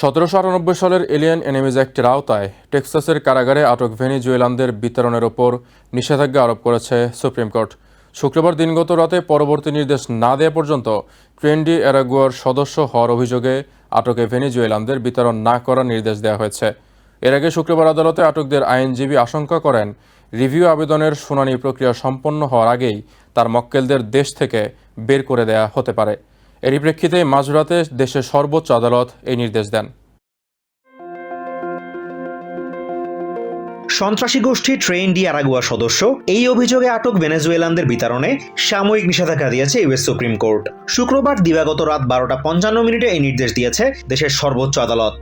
সতেরোশো আটানব্বই সালের এলিয়েন এনিমিজ অ্যাক্টের আওতায় টেক্সাসের কারাগারে আটক ভেনিজুয়েলানদের বিতরণের ওপর নিষেধাজ্ঞা আরোপ করেছে সুপ্রিম কোর্ট। শুক্রবার দিনগত রাতে পরবর্তী নির্দেশ না দেওয়া পর্যন্ত ট্রেন্ডি অ্যারাগুয়ার সদস্য হওয়ার অভিযোগে আটকে ভেনিজুয়েলানদের বিতরণ না করার নির্দেশ দেওয়া হয়েছে। এর আগে শুক্রবার আদালতে আটকদের আইনজীবী আশঙ্কা করেন, রিভিউ আবেদনের শুনানি প্রক্রিয়া সম্পন্ন হওয়ার আগেই তার মক্কেলদের দেশ থেকে বের করে দেয়া হতে পারে। এরই প্রেক্ষিতে মাঝরাতে দেশের সর্বোচ্চ আদালত এই নির্দেশ দেন। সন্ত্রাসী গোষ্ঠী ট্রেন ডি আরাগুয়া সদস্য, এই অভিযোগে আটক ভেনেজুয়েলানদের বিতরণে সাময়িক নিষেধাজ্ঞা দিয়েছে ইউএস সুপ্রিম কোর্ট। শুক্রবার দিবাগত রাত বারোটা পঞ্চান্ন মিনিটে এই নির্দেশ দিয়েছে দেশের সর্বোচ্চ আদালত।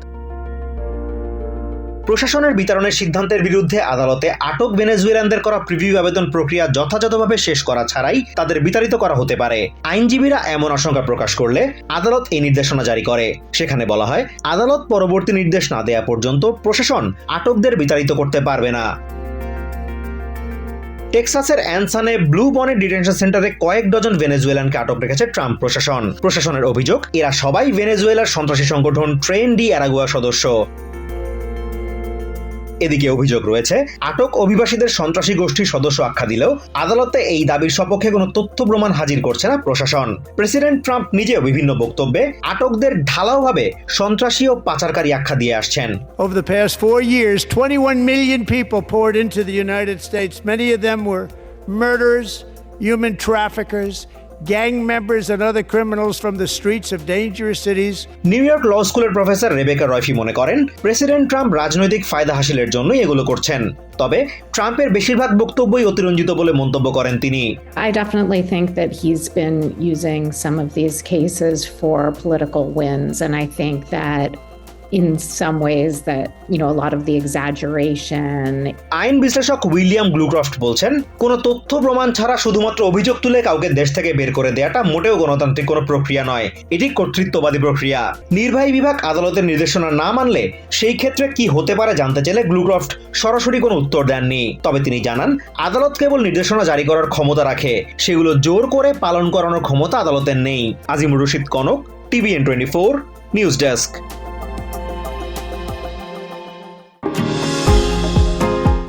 প্রশাসনের বিতরণের সিদ্ধান্তের বিরুদ্ধে আদালতে আটক ভেনেজুয়েলানদের করা প্রিভিউ আবেদন প্রক্রিয়া যথাযথভাবে শেষ করা ছাড়াই তাদের বিতাড়িত করা হতে পারে। আইনজীবীরা এমন আশঙ্কা প্রকাশ করলে আদালত এই নির্দেশনা জারি করে। সেখানে বলা হয়, আদালত পরবর্তী নির্দেশ না দেয়া পর্যন্ত প্রশাসন আটকদের বিতাড়িত করতে পারবে না। টেক্সাসের অ্যানসানে ব্লু বনের ডিটেনশন সেন্টারে কয়েক ডজন ভেনেজুয়েলানকে আটক রেখেছে ট্রাম্প প্রশাসন। প্রশাসনের অভিযোগ, এরা সবাই ভেনেজুয়েলার সন্ত্রাসী সংগঠন ট্রেন ডি অ্যারাগুয়া সদস্য। এদিকে অভিযোগ রয়েছে আটক অভিবাসীদের সন্ত্রাসী গোষ্ঠীর সদস্য আখ্যা দিলেও আদালতে এই দাবির সপক্ষে কোনো তথ্য প্রমাণ হাজির করছে না প্রশাসন প্রেসিডেন্ট ট্রাম্প নিজেও বিভিন্ন বক্তব্যে আটকদের ঢালাওভাবে সন্ত্রাসী ও পাচারকারী আখ্যা দিয়ে আসছেন Over the past four years, 21 million people poured into the United States. Many of them were murderers, human traffickers, gang members, and other criminals from the streets of dangerous cities. New York law স্কুলের professor Rebecca রয়ফি মনে করেন president Trump রাজনৈতিক ফায়দা হাসিলের জন্যই এগুলো করছেন তবে ট্রাম্পের বেশিরভাগ বক্তব্যই অতিরঞ্জিত বলে মন্তব্য করেন তিনি I definitely think that he's been using some of these cases for political wins. And I think that in some ways that, you know, a lot of the exaggeration. আইন বিশ্লেষক উইলিয়াম গ্লুক্রফট বলছেন কোনো তথ্য প্রমাণ ছাড়া শুধুমাত্র অভিযোগ তুলে কাউকে দেশ থেকে বের করে দেওয়াটা মোটেও গণতান্ত্রিক কোনো প্রক্রিয়া নয়। এটি কর্তৃত্ববাদী প্রক্রিয়া। নির্বাহী বিভাগ আদালতের নির্দেশনা না মানলে সেই ক্ষেত্রে কি হতে পারে জানতে চাইলে গ্লুক্রফট সরাসরি কোনো উত্তর দেননি। তবে তিনি জানান আদালত কেবল নির্দেশনা জারি করার ক্ষমতা রাখে। সেগুলো জোর করে পালন করানোর ক্ষমতা আদালতের নেই। Azimur Rashid Kanak TVN twenty four news desk.